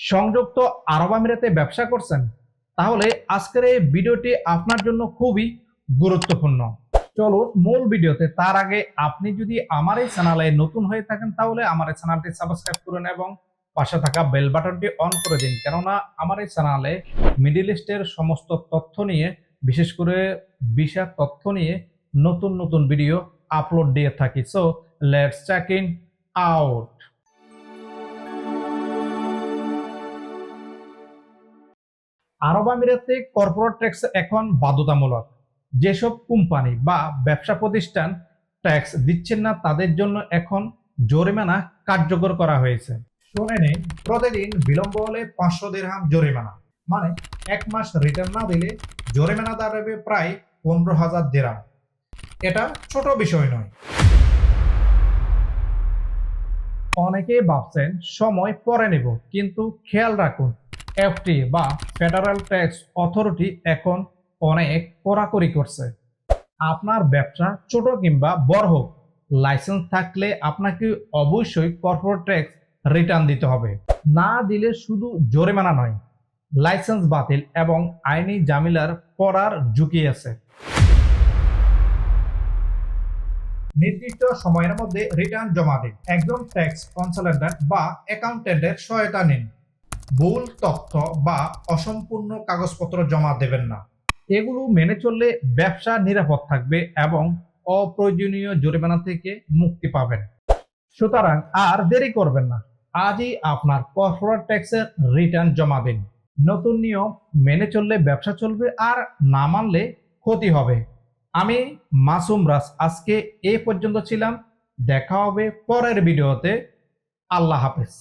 সংযুক্ত আরব আমিরাতে ব্যবসা করছেন, তাহলে আজকের এই ভিডিওটি আপনার জন্য খুবই গুরুত্বপূর্ণ। চলো মূল ভিডিওতে, তার আগে আপনি যদি আমার এই চ্যানেলে নতুন হয়ে থাকেন, তাহলে আমার এই চ্যানেলটি সাবস্ক্রাইব করুন এবং পাশে থাকা বেল বাটনটি অন করে দিন। কেননা আমার এই চ্যানেলে মিডিল ইস্টের সমস্ত তথ্য নিয়ে, বিশেষ করে ভিসা তথ্য নিয়ে নতুন নতুন ভিডিও আপলোড দিয়ে থাকি। So let's check in out আরব আমিরাতে কর্পোরেট ট্যাক্স এখন বাধ্যতামূলক। যেসব কোম্পানি বা ব্যবসা প্রতিষ্ঠান ট্যাক্স দিচ্ছেন না, তাদের জন্য এখন জরিমানা কার্যকর করা হয়েছে। শুনে নিন, প্রতিদিন বিলম্ব হলে পাঁচশো দিরহাম জরিমানা মানে এক মাস রিটার্ন না দিলে জরিমানা দাঁড়াবে প্রায় পনেরো হাজার দিরহাম এটা ছোট বিষয় নয়। অনেকেই ভাবছেন, সময় পরে নেব, কিন্তু খেয়াল রাখুন এফটি বা ফেডারেল ট্যাক্স অথরিটি এখন অনেক কড়াকড়ি করছে। আপনার ব্যবসা ছোট কিংবা বড় হোক লাইসেন্স থাকলে আপনাকে অবশ্যই কর্পোরেট ট্যাক্স রিটার্ন দিতে হবে। না দিলে শুধু জরিমানা নয় লাইসেন্স বাতিল এবং আইনি জামিলার পড়ার ঝুঁকি আছে। নির্দিষ্ট সময়ের মধ্যে রিটার্ন জমা দিন। একজন ট্যাক্স কনসালটেন্ট বা অ্যাকাউন্টেন্টের সহায়তা নিন। ভুল তথ্য বা অসম্পূর্ণ কাগজপত্র জমা দেবেন না। এগুলো মেনে চললে ব্যবসা নিরাপদ থাকবে এবং অপ্রয়োজনীয় জরিমানা থেকে মুক্তি পাবেন। সুতরাং আর দেরি করবেন না। আজই আপনার কর্পোরেট ট্যাক্সের রিটার্ন জমা দিন। নতুন নিয়ম মেনে চললে ব্যবসা চলবে আর না মানলে ক্ষতি হবে। আমি মাসুম রাস আজকে এ পর্যন্ত ছিলাম। দেখা হবে পরের ভিডিওতে। আল্লাহ হাফেজ।